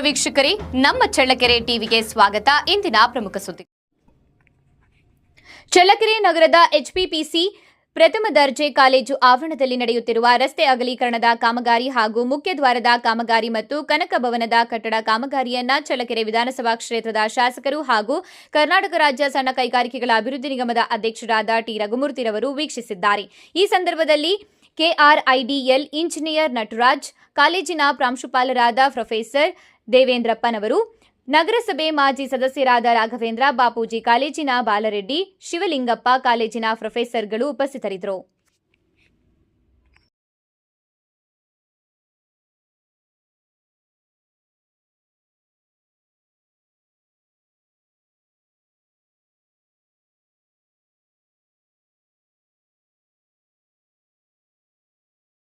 ವೀಕ್ಷಕರೇ, ನಮ್ಮ ಚಳ್ಳಕೆರೆ ಟಿವಿಗೆ ಸ್ವಾಗತ. ಇಂದಿನ ಪ್ರಮುಖ ಸುದ್ದಿ. ಚಳ್ಳಕೆರೆ ನಗರದ ಎಚ್ಪಿಪಿಸಿ ಪ್ರಥಮ ದರ್ಜೆ ಕಾಲೇಜು ಆವರಣದಲ್ಲಿ ನಡೆಯುತ್ತಿರುವ ರಸ್ತೆ ಅಗಲೀಕರಣದ ಕಾಮಗಾರಿ ಹಾಗೂ ಮುಖ್ಯ ದ್ವಾರದ ಕಾಮಗಾರಿ ಮತ್ತು ಕನಕ ಭವನದ ಕಟ್ಟಡ ಕಾಮಗಾರಿಯನ್ನ ಚಳ್ಳಕೆರೆ ವಿಧಾನಸಭಾ ಕ್ಷೇತ್ರದ ಶಾಸಕರು ಹಾಗೂ ಕರ್ನಾಟಕ ರಾಜ್ಯ ಸಣ್ಣ ಕೈಗಾರಿಕೆಗಳ ಅಭಿವೃದ್ಧಿ ನಿಗಮದ ಅಧ್ಯಕ್ಷರಾದ ಟಿ. ರಘುಮೂರ್ತಿರವರು ವೀಕ್ಷಿಸಿದ್ದಾರೆ. ಈ ಸಂದರ್ಭದಲ್ಲಿ ಕೆಆರ್ಐಡಿಎಲ್ ಇಂಜಿನಿಯರ್ ನಟರಾಜ್, ಕಾಲೇಜಿನ ಪ್ರಾಂಶುಪಾಲರಾದ ಪ್ರೊಫೆಸರ್ ದೇವೇಂದ್ರಪ್ಪನವರು, ನಗರಸಭೆ ಮಾಜಿ ಸದಸ್ಯರಾದ ರಾಘವೇಂದ್ರ, ಬಾಪೂಜಿ ಕಾಲೇಜಿನ ಬಾಲರೆಡ್ಡಿ, ಶಿವಲಿಂಗಪ್ಪ ಕಾಲೇಜಿನ ಪ್ರೊಫೆಸರ್ಗಳು ಉಪಸ್ಥಿತರಿದ್ದರು.